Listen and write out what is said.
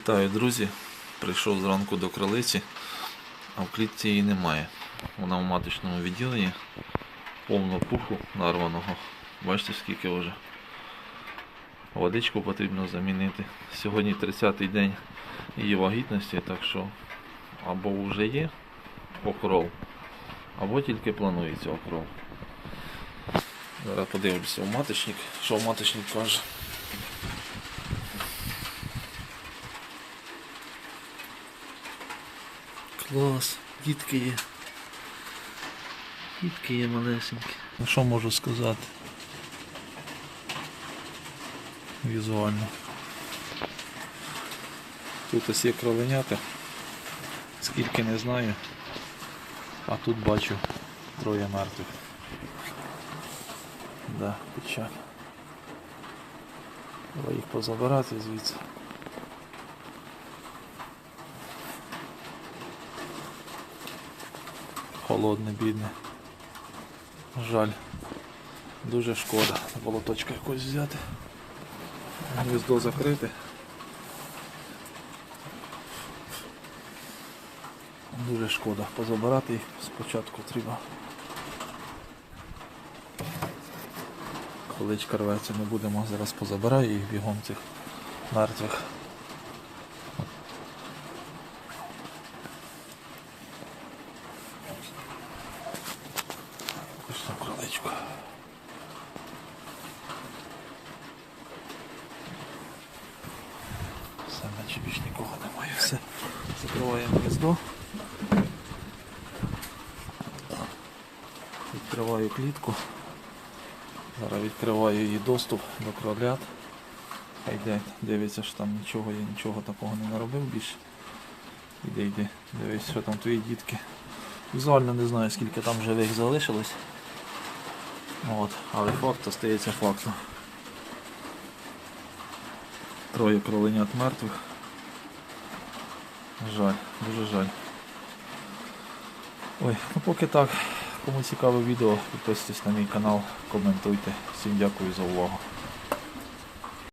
Вітаю, друзі. Прийшов зранку до кролиці, а в клітці її немає. Вона в маточному відділенні, повно пуху нарваного. Бачите, скільки вже. Водичку потрібно замінити. Сьогодні 30-й день її вагітності, так що або вже є окров, або тільки планується окров. Зараз подивлюся в маточник, що в маточник каже. Клас, дітки є. Дітки є малесенькі. Ну що можу сказати? Візуально. Тут ось є кроленята. Скільки не знаю. А тут бачу троє мертвих. Да, печаль. Треба їх позабирати звідси. Холодне, бідне. Жаль. Дуже шкода. Болоточка якось взяти. Гніздо закрите. Дуже шкода. Позабирати їх спочатку треба. Количка рветься, ми будемо зараз позабираю їх бігом цих мертвих. Ось там. Все, наче більш нікого немає. Все. Закриваємо гніздо. Відкриваю клітку. Зараз відкриваю її доступ до кролят. Хай йде, дивиться, що там нічого, я нічого такого не наробив більше. Іди, йди, дивись, що там твої дітки. Візуально не знаю, скільки там живих залишилось. От, але факт остається фактом. Троє кроленят мертвих. Жаль, дуже жаль. Ой, ну поки так. Кому цікаве відео, підписуйтесь на мій канал, коментуйте. Всім дякую за увагу.